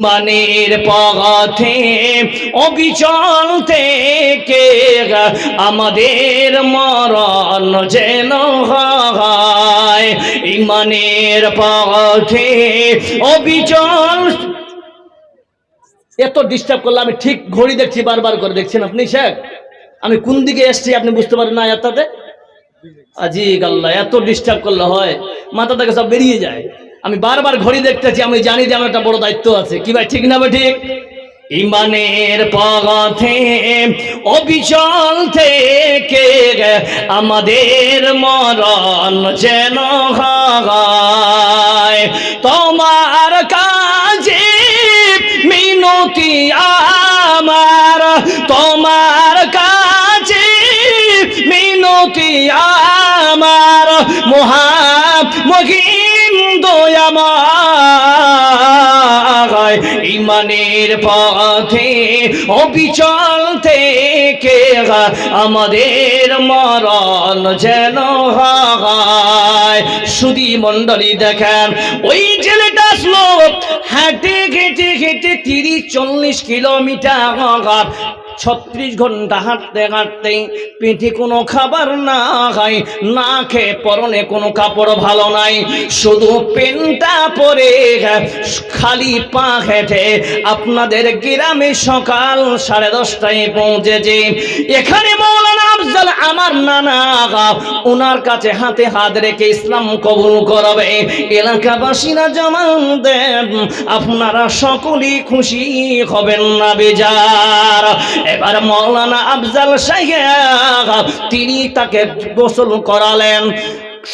মানের পথে অবিচল থেকে আমাদের মরণ যেন ইমানের পথে অবিচল এত ডিস্টার্ব করলে আমি ঠিক ঘড়ি দেখছি, বারবার করে দেখছেন আপনি, শেখ? আমি কোন দিকে এসছি আপনি বুঝতে পারেন না এতটাতে আজি গাল্লা এত ডিস্টার্ব করলে হয়, মাথা থেকে সব বেরিয়ে যায়। আমি বারবার ঘড়ি দেখতেছি, আমি জানি যে আমার একটা বড় দায়িত্ব আছে। কি ভাই, ঠিক না ভাই, ঠিক? ইমানের পথে, অবিচল থেকে আমাদের মরণ যেন তোমার কাজে মিনতি আমার, তোমার কাজে মিনতি আমার। মহা মহিম ইমানের পথে, অবিচল থেকে আমাদের মরণ যেন হয়। সুদী মণ্ডলী দেখেন, ওই ছেলেটা আসলো হেঁটে হেঁটে হেঁটে তিরিশ, চল্লিশ কিলোমিটার ছত্রিশ ঘণ্টা হাঁটতে হাঁটতে পেটে কোনো খাবার না খাই না খেয়ে পরনে কোনো কাপড় ভালো নাই। শুধু পেনটা পরে খালি পা হেঁটে আপনাদের গ্রামে সকাল সাড়ে দশটায় পৌঁছেছে। এখানে মৌলানা আফজাল আমার নানা ওনার কাছে হাতে হাত রেখে ইসলাম কবুল করবে। এলাকাবাসীরা জমান দেন, আপনারা সকলেই খুশি হবেন না বেজার। এবার মৌলানা আফজাল সাহেব তিনি তাকে গোসল করালেন।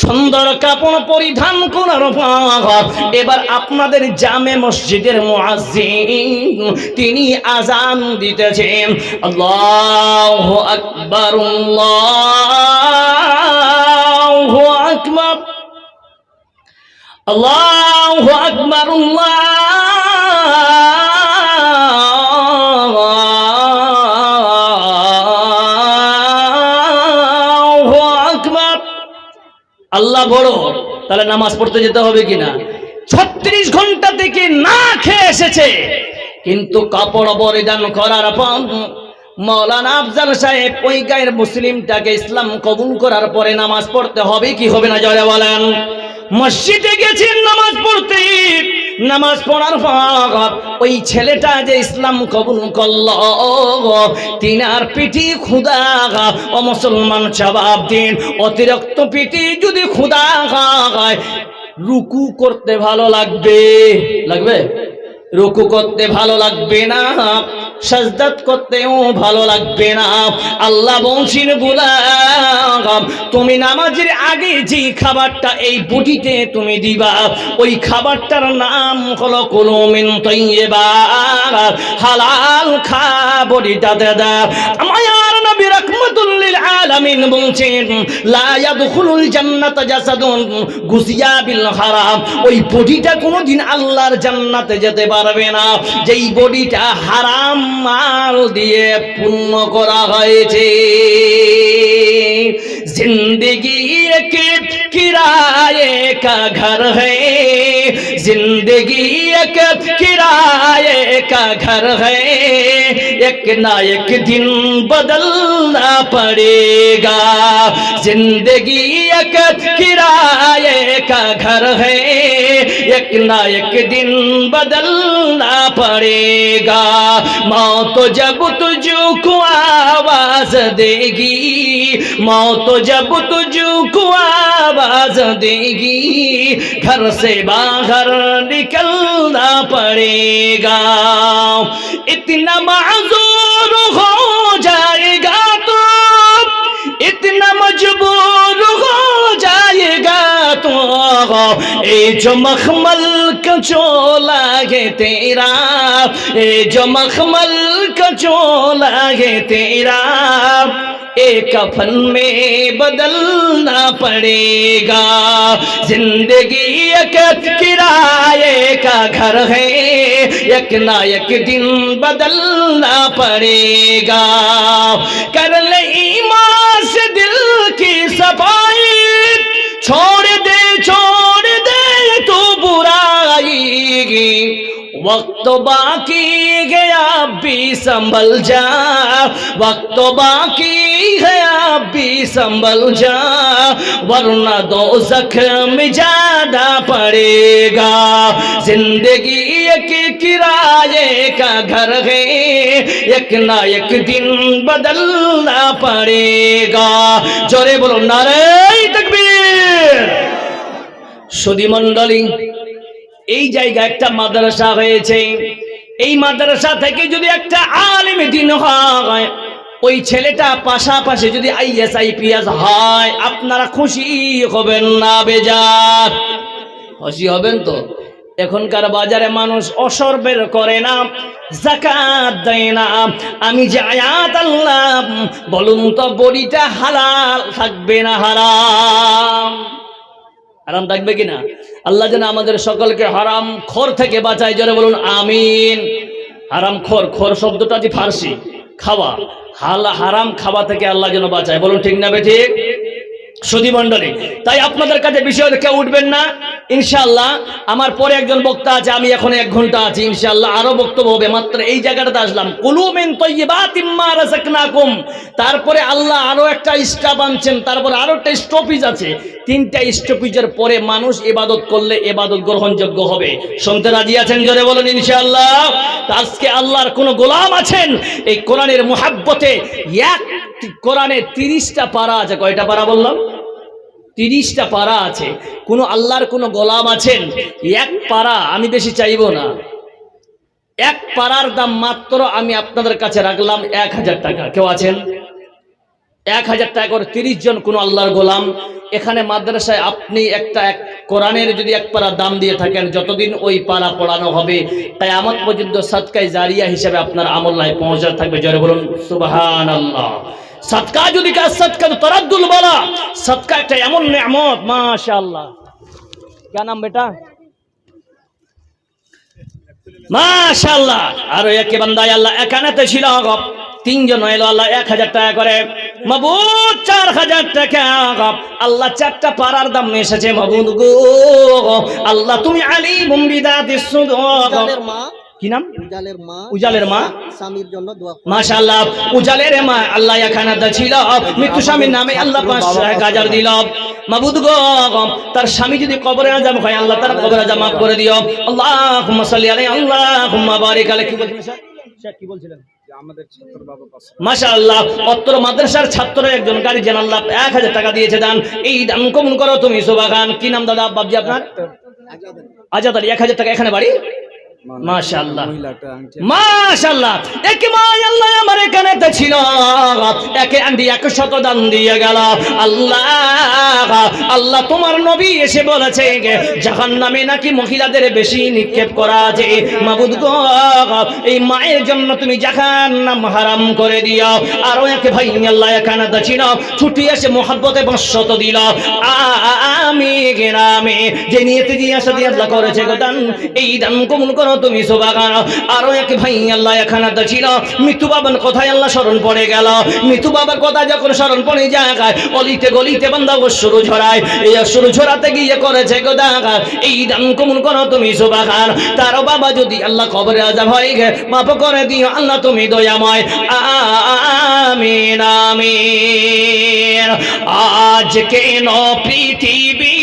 সুন্দর কাপড় পরিধান করার পর এবার আপনাদের জামে মসজিদের মুয়াজ্জিন, তিনি আজান দিতেছেন। আল্লাহু আকবার আল্লাহু আকবার। আল্লাহু আকবার, আল্লাহু আল্লাহ বড়, তাহলে নামাজ পড়তে যেতে হবে কিনা? ছত্রিশ ঘণ্টা থেকে না খেয়ে এসেছে, কিন্তু কাপড় পরিধান করার পর মৌলানা আফজাল সাহেব ওই মুসলিমটাকে ইসলাম কবুল করার পরে নামাজ পড়তে হবে কি হবে না জয় বলেন? মসজিদে গেছেন নামাজ পড়তে। নামাজ পড়ার পর ওই ছেলেটা যে ইসলাম কবুল করল, তিনার পিঠি খুদা ও মুসলমান জবাব দিন, অতিরিক্ত পিঠি যদি খুদা হয়, রুকু করতে ভালো লাগবে লাগবে? রুকু করতে ভালো লাগবে না? সাজদাত করতেও ভালো লাগবে না। আল্লাহ বংশীর গুলাম, তুমি নামাজের আগে যে খাবারটা এই বুটিতে তুমি দিবা, ওই খাবারটার নাম হলো কুলুমিন তৈবা হালাল খা বডিটা দাদা আমার নবী বিল ওই বডিটা আল্লাহর জান্নাতে যেতে পারবে না। যেই বডিটা হারাম মাল দিয়ে পূর্ণ করা হয়েছে। کرائے کا گھر ہے۔ زندگی ایک کرائے کا گھر ہے۔ ایک نہ ایک دن بدلنا پڑے گا۔ زندگی ایک کرائے کا گھر ہے۔ ایک نہ ایک دن بدلنا پڑے گا۔ موت جب تجھ کو آواز دے گی۔ موت جب تجھ کو آواز आवाज देगी घर से बाहर निकलना पड़ेगा इतना माजूर हो اے جو مخمل کا چولا ہے تیرا، اے جو مخمل کا چولا ہے تیرا، اے کفن میں بدلنا پڑے گا۔ زندگی ایک کرائے کا گھر ہے یک نہ یک دن بدلنا پڑے گا۔ کر لئی ماں سے دل کی صفائی، چھوڑ کی وقت باقی گیا بھی سنبھل جا۔ وقت باقی گیا بھی سنبھل جا۔ ورنہ دو زخم زیادہ پڑے گا۔ زندگی ایک کرائے کا گھر ہے، ایک نہ ایک دن بدلنا پڑے گا۔ جورے بولو نارے تکبیر۔ سودی منڈلی এই জায়গায় একটা মাদ্রাসা হয়েছে। এই মাদ্রাসা থেকে যদি একটা আলিম দিন হয়, ওই ছেলেটা পাশাপাশি যদি আইএস আইপিএস হয়, আপনারা খুশি হবেন না বেজার। খুশি হবেন তো? এখনকার বাজারে মানুষ অসর বের করে না, জাকাত দেয় না। আমি যে আয়াত আল্লাহ বলুন তো বড়িটা হালাল থাকবে না হারাম? হারাম থাকবে কিনা আল্লাহ যেন আমাদের সকলকে হারাম খর থেকে বাঁচায়, জোরে বলুন, আমিন। হারাম খর খর শব্দটা যে ফার্সি, খাওয়া। হাল, হারাম খাওয়া থেকে আল্লাহ যেন বাঁচায়, বলুন ঠিক না বে ঠিক? সুধী মণ্ডলী, তাই আপনাদের কাছে বিষয় কেউ উঠবেন না? ইনশাআল্লাহ, আমার পরে একজন বক্তা আছে, আমি এখন এক ঘণ্টা আছি, ইনশাআল্লাহ আরও বক্তব্য হবে, মাত্র এই জায়গাটাতে আসলাম। কুলুমিন তারপরে আল্লাহ আরও একটা স্টাফ আনছেন, তারপরে আরও একটা স্টপিজ আছে। তিনটা স্টপিজের পরে মানুষ এবাদত করলে এবাদত গ্রহণযোগ্য হবে। শুনতে রাজি আছেন? জোরে বলেন ইনশাআল্লাহ। আজকে আল্লাহর কোন গোলাম আছেন? এই কোরআনের মুহাব্বতে এক কোরআনে তিরিশটা পারা আছে। কয়টা পারা বললাম? তিরিশটা পারা আছে। কোনো আল্লাহর কোনো গোলাম আছেন? এক পারা আমি বেশি চাইব না। এক পারার দাম মাত্র আমি আপনাদের কাছে রাখলাম এক হাজার টাকা। কেউ আছেন? এক হাজার টাকা করে তিরিশ জন কোনো আল্লাহর গোলাম এখানে মাদ্রাসায় আপনি একটা এক কোরআনের যদি এক পারা দাম দিয়ে থাকেন যতদিন ওই পারা পড়ানো হবে তাই আমার পর্যন্ত সৎকায় জারিয়া হিসেবে আপনার আমল্লায় পৌঁছা থাকবে জরে বলুন সুবাহান আল্লাহ সৎকা যদি কাজ সৎকা তো তরাদ্দুল বলা সৎকা একটা এমন নেমত মাশাআল্লাহ क्या नाम बेटा মাশাআল্লাহ আর একে বান্দায় আল্লাহ একানাতে ছিল গো। তিনজন এলো আল্লাহ এক হাজার টাকা করে। মাবুদ চার হাজার টাকা। আল্লাহ চারটা পাড়ার দাম এসেছে মাবুদ গো। আল্লাহ তুমি আলী মুম্বিদা মা। কি নাম? উজালের মা। উজালের মা? স্বামীর জন্য দোয়া মাশাআল্লাহ। উজালের মা আল্লাহ এখানে ছিল মৃত্যু স্বামীর নামে আল্লাহ হাজার দিল। মাবুদ গো তার স্বামী যদি কবরে আজাম হয় আল্লাহ তার কবরে আজাম মাফ করে দিও। আল্লাহ সাল্লি আলাইহি আল্লাহুম্মা বারিক আলাইহি। কি বলছিলেন? স্যার কি বলছিলেন? মাশাআল্লাহ অত্র মাদ্রাসার ছাত্র একজন এক হাজার টাকা দিয়েছে দান। এই দাম কমন করো তুমি কি নাম দাদা বাবজি আপনার? আজাদ আলী এক হাজার টাকা এখানে বাড়ি? মাশাআল্লাহ। মাশাআল্লাহ। একে মাই আল্লাহ আমার এখানে তো ছিল একে আন্দি এক শত দান দিয়ে গেল। আল্লাহ আল্লাহ তোমার নবী এসে বলেছে নাকি মহিলাদের বেশি নিক্ষেপ করা আছে। মাবুদ গো এই মায়ের জন্য তুমি জাহান নাম হারাম করে দিও। আরও একে ভাই আল্লাহ এখানে তো ছিল ছুটি এসে মোহাব্বত এবং শত দিল আমি গেরামে যে নিয়তে দিয়ে আসা দিয়ে আল্লাহ করেছে গো দান এই দান কমন করো। তুমি সোবাগান আরও এক ভাই আল্লাহ এখানে তো ছিল। মৃত্যু বাবার কথায় আল্লাহ স্মরণ পড়ে গেল। মৃত্যু বাবার কথা যখন স্মরণ পড়ে যায়, অলিতে গলিতে বান্দা অশ্বরু ঝরায়। এই অশ্বরু ঝরাতে গিয়ে করেছে গো এই দান কমন করো তুমি সোবাগান তার বাবা যদি আল্লাহ কবরে আজাব হয়ে গে, মাফ করে দিও আল্লাহ তুমি দয়াময়। আমিন আমিন। আজ কেন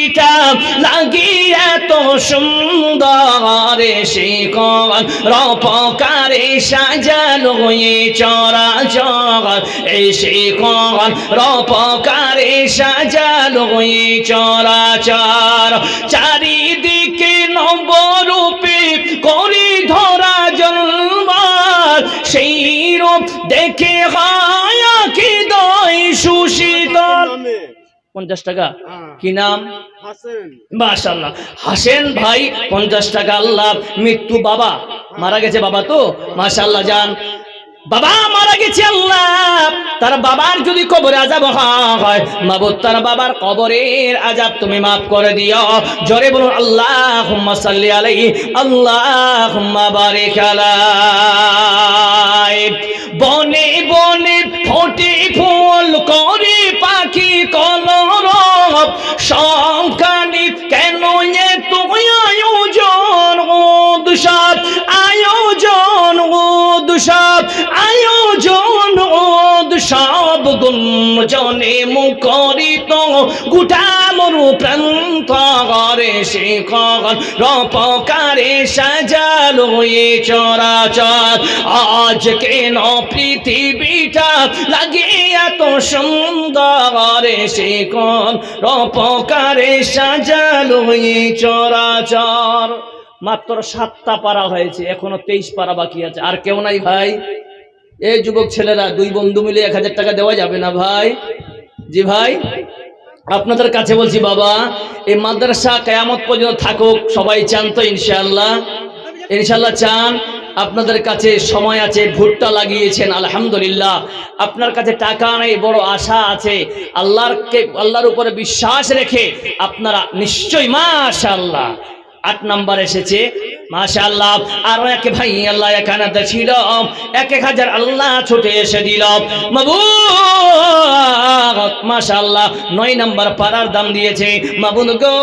পৃথিবীটা লাগি এত সুন্দর শিকল রপকারে সাজালো এ চরা জগৎ এই শিকল রপকারে সাজালো এ চরাচর। চারিদিকে নবরূপে করি ধরা জন্মার সেই রূপ দেখে হায়া পঞ্চাশ টাকা? কি নাম? মাশাল্লাহ হাসেন ভাই পঞ্চাশ টাকা আল্লাহ। মৃত্যু বাবা। মারা গেছে বাবা তো? মাশাল্লাহ যান। বাবা মারা গেছে আল্লাহ। তার বাবার যদি কবরে আজাব হয় মাবুদ তার বাবার কবরের আজাব তুমি মাফ করে দিও। জরে বলুন আল্লাহ হুম্মা সাল্লি আলাইহি আল্লাহ হুম্মা বারিক আলাই। বনে বনে ফোটে ফুল করে পাখি কলর সংখানি কেন এ তুই আয়োজন উদসাদ আয়োজন উদসাদ আয়োজন উদসাদ উৎসব গুঞ্জনে মুখরিত। গুটা মরু প্রান্ত করে শিখন রপকারে সাজালো এ চরাচর। আজ কেন পৃথিবীটা লাগে এত রপকারে সাজালো এ চরাচর। মাত্র সাতটা পারা হয়েছে, এখনও তেইশ পারা বাকি আছে, আর কেউ নাই ভাই। এই যুবক ছেলেরা, দুই বন্ধু মিলে এক হাজার টাকা দেওয়া যাবে না ভাই? জি ভাই? আপনাদের কাছে বলছি, বাবা, এই মাদ্রাসা কেয়ামত পর্যন্ত থাকুক, সবাই চান তো ইনশাল্লাহ ইনশাল্লাহ চান। আপনাদের কাছে সময় আছে, ভুট্টা লাগিয়েছেন, আলহামদুলিল্লাহ। আপনার কাছে টাকা নেই, বড় আশা আছে। আল্লাহরকে, আল্লাহর উপরে বিশ্বাস রেখে আপনারা নিশ্চয়ই, মাশাআল্লাহ। আট নাম্বার এসেছে মাশাআল্লাহ, আর এক ভাই আল্লাহ এখানে ছিল এক এক হাজার আল্লাহ ছুটে এসে দিল। মাবুদ, মাশাআল্লাহ, নয় নাম্বার পাড়ার দাম দিয়েছে। মাবুন গো,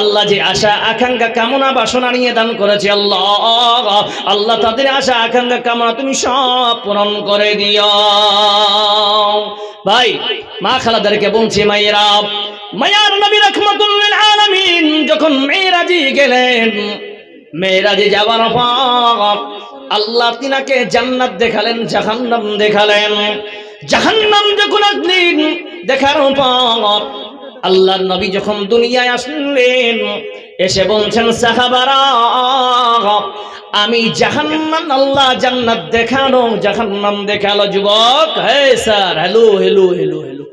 আল্লাহ যে আশা, আকাঙ্ক্ষা, কামনা, বাসনা নিয়ে দান করেছে আল্লাহ। আল্লাহ তাদের আশা, আকাঙ্ক্ষা, কামনা তুমি সব পূরণ করে দিও। ভাই, মা খালাদারকে বলছে, মায়েরা, মায়ার নবী রহমতুল্লিল আলামিন, যখন মেয়েরাজি গেলেন মেয়েরাজি যাওয়ার পর আল্লাহ তিনাকে জান্নাত দেখালেন জাহান্নাম দেখালেন জাহান্নাম যখন একদিন দেখার পর আল্লাহর নবী যখন দুনিয়ায় আসলেন এসে বলছেন সাহাবারা আমি জাহান্নাম আল্লাহ জান্নাত দেখানো জাহান্নাম দেখালো যুবক হে sir hello hello hello hello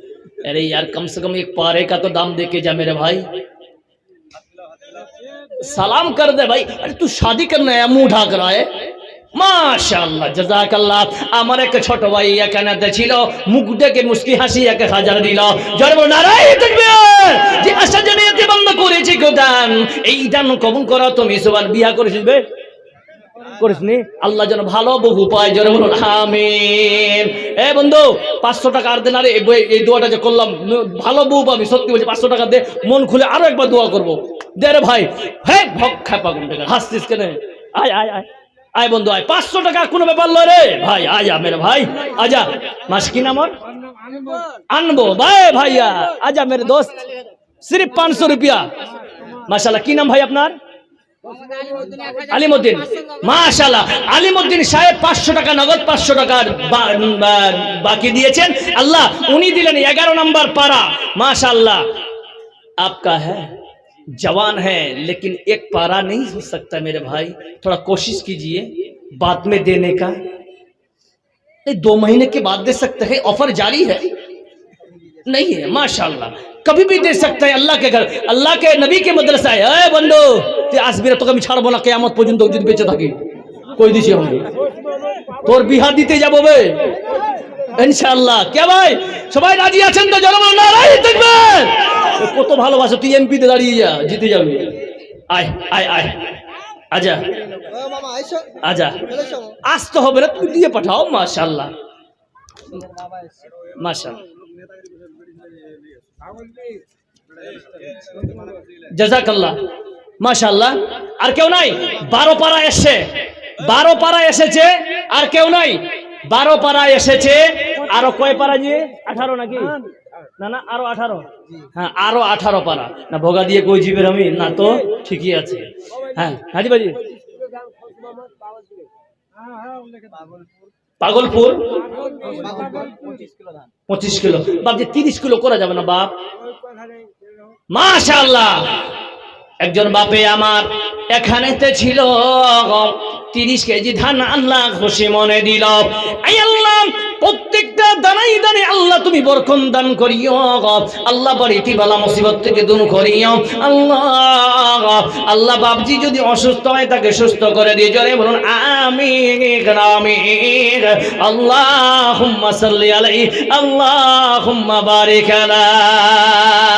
अरे यार कम से कम एक पारे का तो दाम दे के जा मेरे भाई सलाम कर दे भाई अरे तू शादी करना है मुंह ढाक रहा है মাশাআল্লাহ জাযাকাল্লাহ আমার এক ছোট ভাই এখানে ছিল মুখ ডেকে মুস্কি হাসি একে হাজার দিল জয় বল নারাই তাকবীর যে আশা জানিয়ে বন্ধ করেছি গোদান এই দান কবুল করো তুমি সবার বিয়া করেছিস বে করিসনি আল্লাহ যেন ভালো বহু পায় জোরে বলুন আমিন এ বন্ধু পাঁচশো টাকা আর দেন আরে এই বই- এই দোয়াটা যে করলাম ন- ভালো বউ পাবি সত্যি বলছি পাঁচশো টাকা দে মন খুলে আরো একবার দোয়া করবো দে রে ভাই। হ্যাঁ ভক খাপা কোন টাকা হাসছিস কেন? আয় আয় আয়। আয় বন্ধু, আয়। পাঁচশো টাকা কোনো ব্যাপার লয় রে। ভাই, আয় মেরে ভাই। আজা মাস কি নাম আনব। ভাই ভাইয়া আজা মেরে দোস্ত। সির্ফ পাঁচশো রুপিয়া। মাশাল্লাহ কি নাম ভাই আপনার? আলিমুদ্দিন। মাশাল্লাহ আলিমুদ্দিন সাহেব পাঁচশো টাকা নগদ, পাঁচশো টাকার বাকি দিয়েছেন। আল্লাহ, উনি দিলেন এগারো নম্বর পারা جوان ہیں، لیکن ایک پارا نہیں ہو سکتا میرے بھائی۔ تھوڑا کوشش کیجیے بات میں دینے کا۔ دو مہینے کے بعد دے سکتے ہیں آفر جاری ہے۔ نہیں ہے، ماشاءاللہ۔ کبھی بھی دے سکتا ہے اللہ کے گھر۔ اللہ کے نبی کے مدرسہ ہے۔ اے بندو تی آس بیرہ تو کمی چھاڑ بولا، قیامت پوجن دو جن بیچے تھاکی۔ کوئی دیشی ہوں گے تو اور بیہار دیتے جابو بے انشاءاللہ۔ کیا بھائی؟ سبائی راجی آچند تو جرمان نارائی تکبر কত ভালোবাসো তুই এমপিতে দাঁড়িয়ে যা জিতে যাবি। আয় আয় আয়। আজা আজা আসতে হবে না তুমি দিয়ে পাঠাও মাশাল্লাহ মাশাল্লাহ জাজাকাল্লাহ মাশাল্লাহ আর কেউ নাই? বারো পাড়া এসছে বারো পাড়া এসেছে আর কেউ নাই? বারো পাড়া এসেছে। আরও কয় পাড়া যে আঠারো নাকি? না না আরও আঠারো। হ্যাঁ আরও আঠারো পাড়া না ভোগা দিয়ে কই জীবের আমি? না তো ঠিকই আছে। হ্যাঁ হাজি বাজি পাগলপুর? পঁচিশ কিলো। বাপ যে তিরিশ কিলো করা যাবে না বাপ। মাশাল্লাহ একজন বাপে আমার এখানেতে ছিল। তিরিশ কেজি ধান আল্লাহ খুশি মনে দিল। আল্লাহ প্রত্যেকটা দানাই দানে আল্লাহ তুমি বরকন দান করিও আল্লাহ বালা মুসিবত থেকে দূর করিও। আল্লাহ আল্লাহ বাপজি যদি অসুস্থ হয় তাকে সুস্থ করে দিয়ে জোরে বলুন, আমিন আমিন। আল্লাহুম্মা সাল্লি আলাইহি, আল্লাহুম্মা বারিক আলাইহি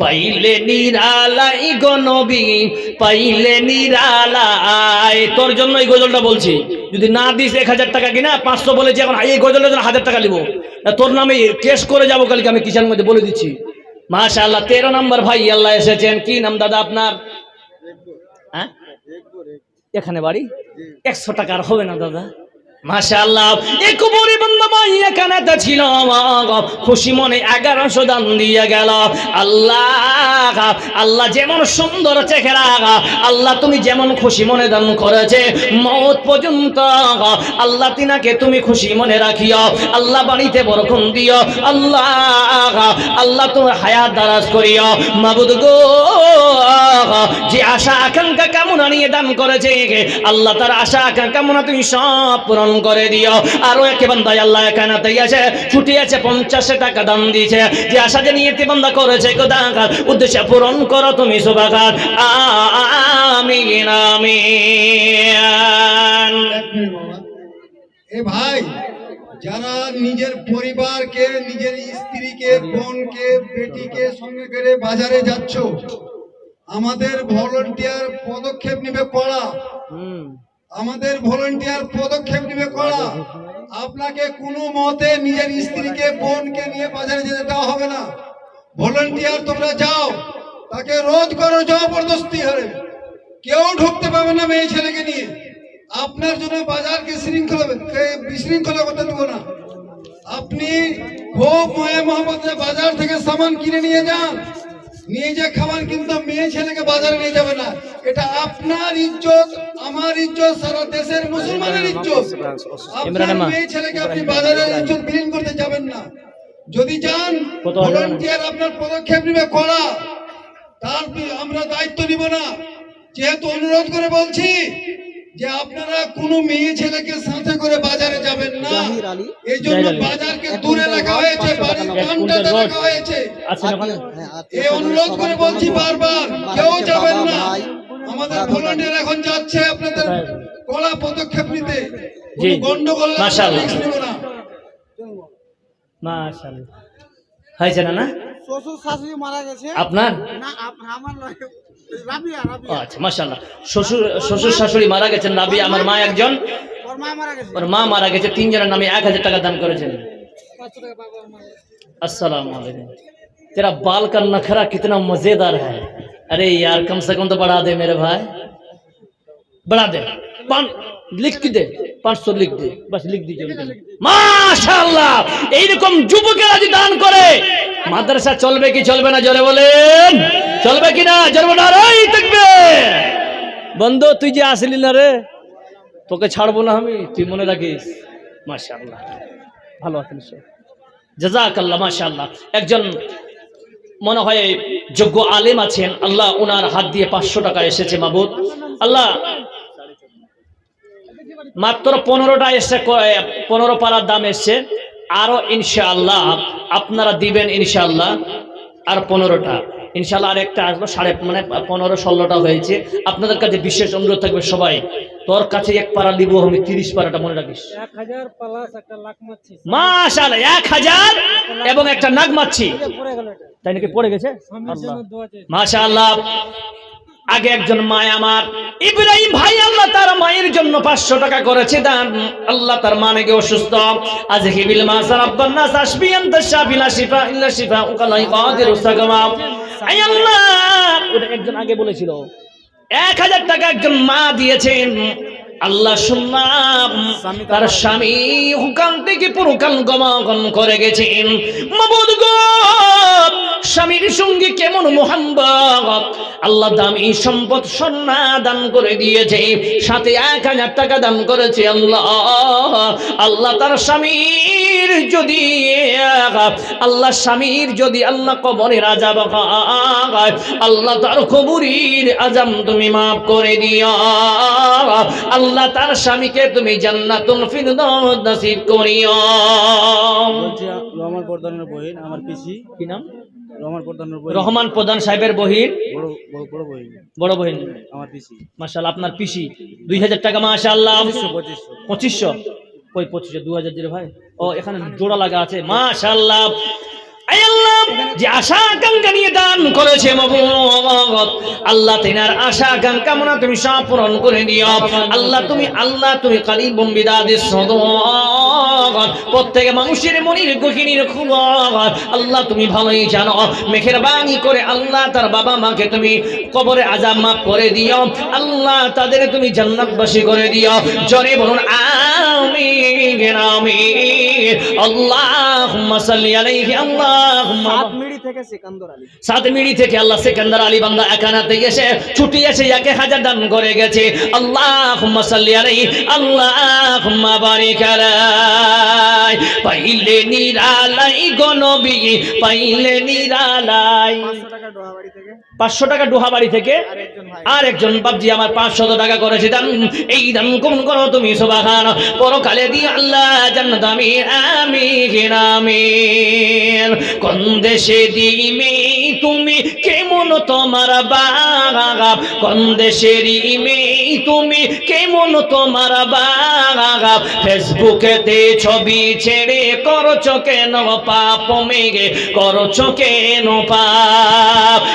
পাইলে নিরালাই গনবী পাইলে নিরালাই। তোর জন্য এই গজলটা বলছি, যদি না দিস এক হাজার টাকা কিনা, পাঁচশো বলেছি, এখন এই গজলের জন্য হাজার টাকা নিব। তোর নামে কেস করে যাব কালকে, আমি কিষান মধ্যে বলে দিচ্ছি। মাশা আল্লাহ তেরো নম্বর ভাই আল্লাহ এসেছেন। কি নাম দাদা আপনার? হ্যাঁ? এখানে বাড়ি? একশো টাকার হবে না দাদা। মাশা আল্লাহ এক বড়ি বন্ধ এখানে তো ছিল দিয়ে গেল। আল্লাহ আল্লাহ যেমন সুন্দর আল্লাহ তুমি যেমন খুশি মনে দান করেছে মত পর্যন্ত, আল্লাহ তিনাকে তুমি খুশি মনে রাখিও, আল্লাহ বাড়িতে বরকম দিও, আল্লাহ আল্লাহ তুমি হায়াত দারাজ করিও। মাবুদ গো, যে আশা, আকাঙ্ক্ষা, কামনা নিয়ে দান করেছে, আল্লাহ তার আশা, আকাঙ্ক্ষা, কামনা তুমি সব পূরণ করে দিও। আরও একে বান্দায় আল্লাহ এখানে ছুটি আছে পঞ্চাশ টাকা দাম দিয়েছে। যে আশা যে নিয়ে বান্দা করেছে উদ্দেশ্যে পূরণ করো তুমি সুবাকার আমিন আমিন। এ ভাই যারা নিজের পরিবারকে নিজের স্ত্রীকে বোনকে বেটিকে সঙ্গে করে বাজারে যাচ্ছ আমাদের ভলেন্টিয়ার পদক্ষেপ নেবে কড়া। আমাদের ভলেন্টিয়ার পদক্ষেপ নেবে করা আপনাকে কোনো মতে নিজের স্ত্রীকে, বোনকে নিয়ে বাজারে যেতে দেওয়া হবে না। ভলেন্টিয়ার তোমরা যাও, তাকে রোধ করো জবরদস্তি হারে। কেউ ঢুকতে পাবে না মেয়ে ছেলেকে নিয়ে। আপনার জন্য বাজারকে শৃঙ্খলা বিশৃঙ্খলা করতে দেবো না। আপনি খুব ময়ে মোহাম্মদ বাজার থেকে সামান কিনে নিয়ে যান। নিয়ে যে খাবার কিন্তু মেয়ে ছেলেকে বাজারে নিয়ে যাবে না। এটা আপনার ইজ্জত আমার ইজ্জত সারা দেশের মুসলমানের ইজ্জত। আপনার। মেয়ে ছেলেকে আপনি বাজারের ইজ্জত বিলীন করতে যাবেন না। যদি যান? ভলান্টিয়ার আপনার পদক্ষেপ নেবে করা তার আমরা দায়িত্ব নিব না। যেহেতু অনুরোধ করে বলছি যে আপনারা কোনো মেয়ে ছেলেকে সাথে করে আলী। এই জন্য বাজারকে দূরে রাখা হয়েছে বাড়ির কানটাতে রাখা হয়েছে। আছেন ওখানে আত্মীয় এই অনুরোধ করে বলছি বারবার কেউ যাবেন না। আমাদের ভলান্টিয়ার এখন যাচ্ছে আপনাদের কড়া পদক্ষেপ নিতে। জি। গন্ডগোল মাশাআল্লাহ। রিস্ক নেব না। মাশাআল্লাহ। হয়েছে না না? শ্বশুর শাশুড়ি মারা গেছে। আপনার? না আমার নয় আচ্ছা মাশাআল্লাহ শ্বশুর শ্বশুর শাশুড়ি মারা গেছেন নাবি আমার মা একজন ওর মা মারা গেছে ওর মা মারা গেছে তিনজনের নামে এক হাজার টাকা দান করেছেন পাঁচশো টাকা বাবা মারা গেছে अस्सलाम वालेकुम तेरा बाल का नखरा कितना मजेदार है अरे यार कम से कम तो बढ़ा दे मेरे भाई बढ़ा दे पान- लिख के दे পাঁচ সौ লিখ দে বাস লিখ দিয়েছে মাশাআল্লাহ এইরকম যুবকেরা যদি দান করে মাদ্রাসা চলবে কি চলবে না জোরে বলেন চলবে কি না জোরে বলেন এই থাকবে। বন্ধু, তুই যে আসলি না রে, তোকে ছাড়বো না আমি, তুই মনে রাখিস? মাশাআল্লাহ। ভালো আছেন সব। জাজাকাল্লাহ একজন মনে হয় যোগ্য আলেম আছেন। আল্লাহ ওনার হাত দিয়ে পাঁচশো টাকা এসেছে, মাবুদ। আল্লাহ, মাত্র পনেরোটা এসছে পনেরো পাড়ার দাম এসছে। আরও ইনশাআল্লাহ, আপনারা দিবেন ইনশাআল্লাহ। আর পনেরোটা। ইনশাআল্লাহ আর একটা আসলো সাড়ে মানে পনেরো ষোলোটা হয়েছে। আপনাদের কাছে বিশেষ অনুরোধ থাকবে সবাই তোর কাছে এক পাড়া দিব আমি তিরিশ পাড়াটা মনে রাখিস। মারছি। মাশাআল্লাহ এক হাজার এবং একটা গেল এটা। তাই নাকি পড়ে গেছে? মাশাআল্লাহ আগে একজন মায় আমার ইব্রাহিম ভাই আল্লাহ তার মায়ের জন্য পাঁচশো টাকা করেছে দান। আল্লাহ তার মা নাকি অসুস্থ। আজ হিবিল মাসার আব্বান নাস আসবিয়ান তাশাফিলা শিফা ইল্লা শিফা উকালাই কাদির উসাগামা আল্লাহ! ওটা একজন আগে বলেছিল। এক হাজার টাকা একজন মা দিয়েছেন। আল্লাহ শুনলাম তার স্বামী হুকাম থেকে পুরোকাল গমাগম করে গেছেন। মাবুদ স্বামীর সঙ্গে কেমন মোহাম্মত আল্লাহ দামি সম্পদ সন্না দান করে দিয়েছে সাথে এক হাজার টাকা দান করেছে আল্লাহ। আল্লাহ তার স্বামীর যদি আল্লাহ স্বামীর যদি আল্লাহ কবরের আজাব আল্লাহ তার কবুরির আজাম তুমি মাফ করে দিও। আল্লাহ তার স্বামীকে তুমি জান্নাতুল ফিরদাউস নসিব করিও। রহমান প্রধানের বহিন আমার পিসি। কি নাম? রহমান প্রধানের বহিন। রহমান প্রধান সাহেবের বহির বড় বড় বহিন। বড় বহিন। আমার পিসি। মাশাআল্লাহ আপনার পিসি। দুই হাজার টাকা মাশাআল্লাহ। পঁচিশশো পঁচিশশো। পঁচিশশো? কই পঁচিশশো? দু হাজার দিলে ভাই? ও এখানে জোড়া লাগা আছে। মাশাআল্লাহ। আই আল্লাহ! আল্লাহ আল্লাহ আল্লাহ প্রত্যেক মানুষের মনির গহিনীর খবর আল্লাহ তুমি ভালোই জানো। মেঘের বাণী করে আল্লাহ তার বাবা মাকে তুমি কবরে আজাব মাফ করে দিও। আল্লাহ তাদের তুমি জান্নাতবাসী করে দিও। জনে বলুন সাল্লি আলাইহি, আল্লাহুম্মা মিড়ি থেকে সিকান্দর আলী। সাত থেকে আল্লাহ সেকেন্দার আলী বান্দা একানাতে এসে ছুটি এসে একে হাজার দান করে গেছে। আল্লাহ সাল্লি আলাই আল্লাহ বারিক আলাই। পাইলে নিরালাই পাইলে নিরালাই। টাকা পাঁচশো টাকা ডোহাবাড়ি থেকে। আর একজন বাবজি আমার পাঁচশত টাকা করেছে। দান এই দান কমন করো তুমি সোবাহান। পরকালে দিয়ে আল্লাহ জান্নাত আমি কোন দেশে দিমে তুমি কেমন তোমার বাগাব কোন দেশেরই মেয়ে তুমি কেমন তোমার বাগাব ফেসবুকেতে ছবি ছেড়ে করছ কেন পাপ মেঘে? করছ কেন পাপ?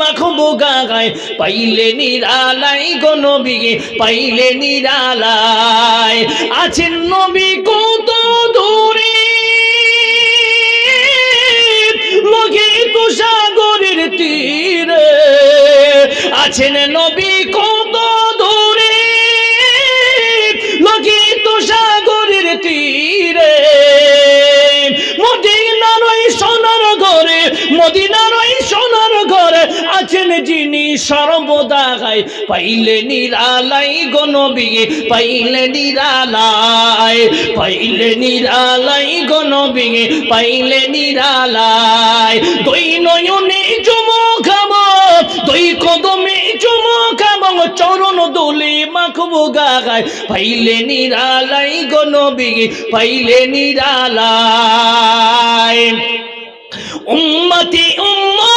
মাখবো গাগায় পাইলে নিরালাই গো নবী, পাইলে নিরালাই। আছেন নবী কত দূরে লোকিত সাগরের তীরে। আছেন নবী কত দূরে লোকিত সাগরের তীরে। মদিনার সোনার ঘরে, মদিনার আছেন যিনি সর্বদা গায়। পাইলে নিরালাই গনবী পাইলে নিরালাই। পাইলে নিরালাই গনবী পাইলে নিরালাই। দুই নয়নে চুমো খাব, দুই কদমে চুমো খাব, চরণ দোলে মাখবো গাগায়। পাইলে নিরালাই গনবী পাইলে নিরালাই। উম্মতি উম্মতি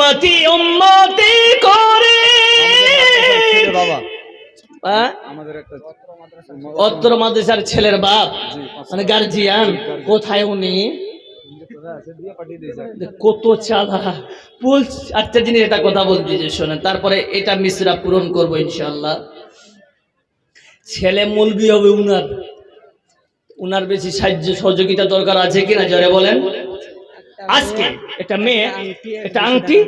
উম্মতি উম্মতি করে। একটা অত্র মাদ্রাসার ছেলের বাপ মানে গার্জিয়ান কোথায় উনি? কত চালা বল একটা জিনিস এটা কথা বলতে যে শোনেন, তারপরে এটা মিশ্রা পূরণ করব ইনশাল্লাহ ছেলে মলবি হবে উনার। উনার বেশি সাহায্য সহযোগিতা দরকার আছে কিনা, জরে বলেন। আজকে একটা মেয়ে একটা আংটি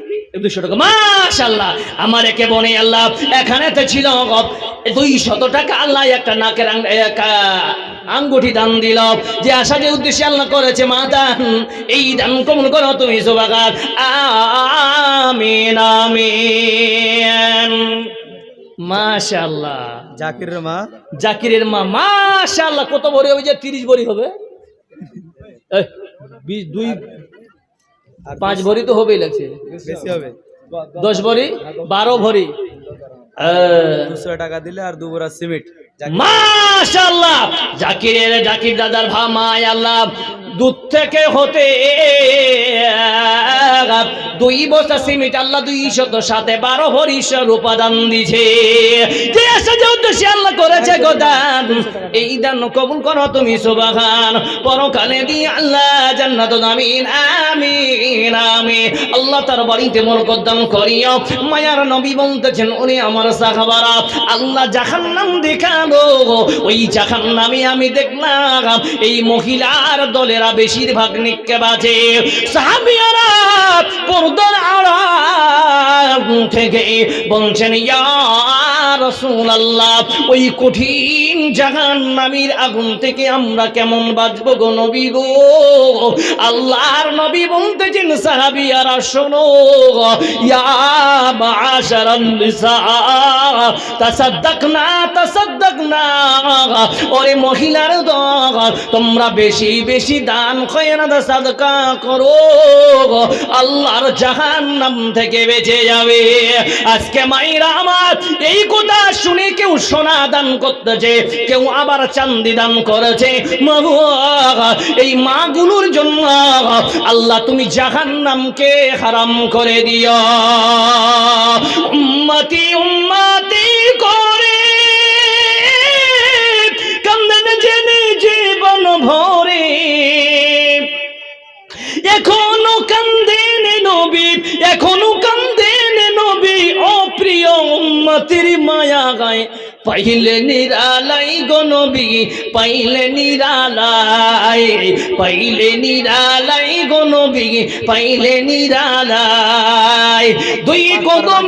দুশো টাকা। মাশাল্লাহ আমার একে বনে আল্লাহ এখানে তো ছিল দুই শত টাকা আল্লাহ একটা নাকের আঙ্গুঠি দান দিল। যে আশা যে উদ্দেশ্যে আল্লাহ করেছে মা দান এই দান কমন করো তুমি সোবাগার আমিন আমিন। মাশাল্লাহ জাকিরের মা? জাকিরের মা মাশাল্লাহ কত ভরি হবে যে তিরিশ ভরি হবে? দুই পাঁচ ভরি তো হবেই লাগছে। বেশি হবে। দশ ভরি বারো ভরি। দুশো টাকা দিলে আর দু সিমেন্ট। মাশাল্লাহ জাকিরের জাকির দাদার ভা মায় আল্লাহ দুধ থেকে হতে, দুই বছর সিমিট আল্লাহ দুই শত সাথে বারো হরিশ্বর উপাদান দিছে। উদ্দেশ্যে আল্লাহ করেছে গোদান এই দান কবুল করো তুমি, সুবাহান। পরকালে দিয়ে আল্লাহ জান্নাত, আমিন আমিন আমিন। আল্লাহ তার বাড়িতে মরকত দান করিও মায়ার নবী বলতেছেন উনি আমার সাহাবারা, আল্লাহ জাহান্নাম দেখাল ওই জাহান্নামে আমি দেখলাম, এই মহিলার দলেরা বেশিরভাগ নিক্ষেপ আছে থেকে বলছেন ইয়া আল্লাহ ওই কঠিন জাহান নামীর আগুন থেকে আমরা কেমন বাঁচবো গো নবী গো? আল্লাহর নবী বলতেছেন সাহাবি আর শোনো ওরে মহিলার দল, তোমরা বেশি বেশি দান খয়রাত, সাদকা করো। আল্লাহর জাহান্নাম থেকে বেঁচে যাবে। আজকে মাইরা আমার এই কথা শুনে কেউ সোনা দান করতেছে। কেউ আবার চান্দি দান করেছে। এই মাগুলোর জন্য আল্লাহ তুমি জাহান্নামকে হারাম করে দিও। উম্মতি উম্মতি করে। কান্দেন জেনে জীবন ভরে। এখনও কান্দেন নবী, এখনও কান্দেন নবী ও প্রিয় উম্মতির মায়া গায় পাইলে নিরালাই গো নবী পাইলে নিরালাই পাইলে নিরালাই গো নবী পাইলে নিরালাই দুই কদম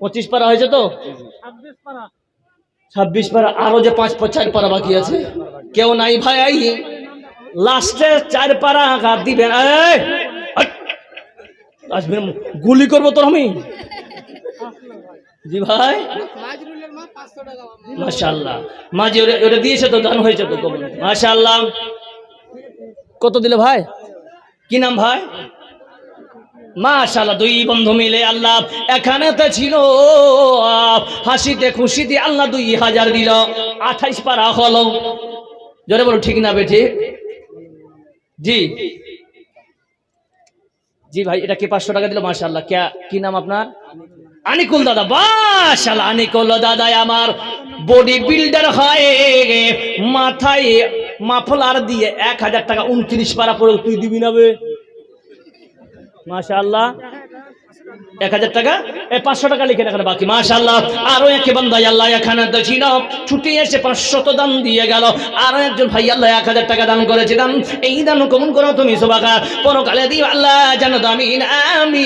পঁচিশ পারা হয়েছে তো ছাব্বিশ পারা ছাব্বিশ পারা আরও যে পাঁচ পা- চার পারা বাকি আছে কেউ নাই ভাই আই লাস্টে চার পারা আঘাত দিবেন গুলি করব তোর আমি জি ভাই। মাশাল্লাহ মাঝে ওটা ওটা দিয়েছে তো, দান হয়েছে তো কবুল। মাশাল্লাহ কত দিলে ভাই? কি নাম ভাই? মাশাল্লাহ দুই বন্ধু মিলে আল্লাহ এখানে তো ছিল হাসিতে খুশিতে আল্লাহ দুই হাজার দিল। আঠাইশ পারা হলো। জোরে বলো, ঠিক না বেঠি? জি। জি ভাই, এটা কি পাঁচশো টাকা দিল? মাশাল্লাহ কে কি নাম আপনার? আনিকুল দাদা মাশাল্লাহ আনিকুল দাদা আমার বডি বিল্ডার হয়। মাথায় মাফলার দিয়ে এক হাজার টাকা উনত্রিশ পারা পড়ে তুই দিবি না বে। মাশাল্লাহ এক হাজার টাকা? পাঁচশো টাকা লিখে রাখার বাকি। মাশাল্লাহ আরও একে বান্দাই, আল্লাহ এখানে তো ছিল ছুটি এসে পাঁচশত দান দিয়ে গেল। আরও একজন ভাই আল্লাহ এক হাজার টাকা দান করেছে। দান, এই দান কমন করো তুমি, সোবাকা। পরকালে দিও আল্লাহ জানো তো আমি আমি